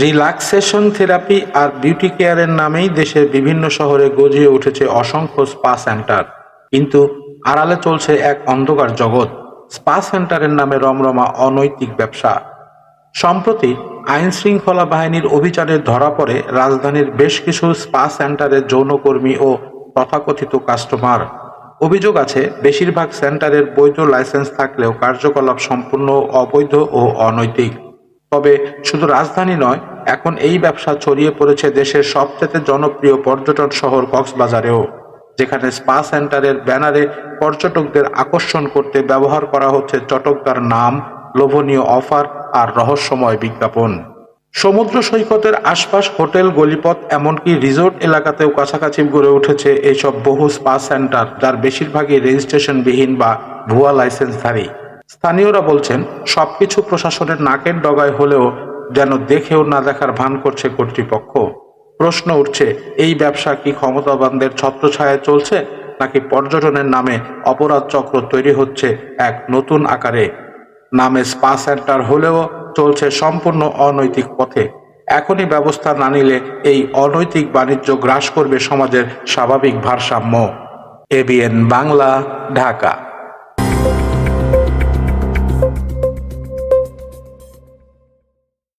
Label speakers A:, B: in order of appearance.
A: Relaxation therapy আর beauty কেয়ারের নামেই দেশের বিভিন্ন শহরে গজিয়ে উঠেছে অসংখ্য স্পা সেন্টার। কিন্তু আড়ালে চলছে এক অন্ধকার জগৎ। স্পা সেন্টারের নামে রমরমা অনৈতিক ব্যবসা। সম্প্রতি আইন শৃঙ্খলা বাহিনীর অভিযানে ধরা পড়ে রাজধানীর বেশ কিছু স্পা সেন্টারের যৌনকর্মী ও তথাকথিত কাস্টমার। অভিযোগ আছে, বেশিরভাগ সেন্টারের বৈধ লাইসেন্স থাকলেও কার্যকলাপ সম্পূর্ণ অবৈধ ও অনৈতিক। তবে শুধু রাজধানী নয়, এখন এই ব্যবসা ছড়িয়ে পড়েছে দেশের সবচেয়ে জনপ্রিয় পর্যটন শহর কক্সবাজারেও, যেখানে স্পা সেন্টারের ব্যানারে পর্যটকদের আকর্ষণ করতে ব্যবহার করা হচ্ছে চটকদার নাম, লোভনীয় অফার আর রহস্যময় বিজ্ঞাপন। সমুদ্র সৈকতের আশপাশ হোটেল, গলিপথ, এমনকি রিসোর্ট এলাকাতেও কাছাকাছি গড়ে উঠেছে এইসব বহু স্পা সেন্টার, যার বেশিরভাগই রেজিস্ট্রেশনবিহীন বা ভুয়া লাইসেন্সধারী। স্থানীয়রা বলছেন, সবকিছু প্রশাসনের নাকের ডগায় হলেও যেন দেখেও না দেখার ভান করছে কর্তৃপক্ষ। প্রশ্ন উঠছে, এই ব্যবসা কি ক্ষমতাবানদের ছত্রছায়ায় চলছে, নাকি পর্যটনের নামে অপরাধ চক্র তৈরি হচ্ছে এক নতুন আকারে? নামে স্পা সেন্টার হলেও চলছে সম্পূর্ণ অনৈতিক পথে। এখনই ব্যবস্থা না নিলে এই অনৈতিক বাণিজ্য গ্রাস করবে সমাজের স্বাভাবিক ভারসাম্য। এবিএন বাংলা, ঢাকা।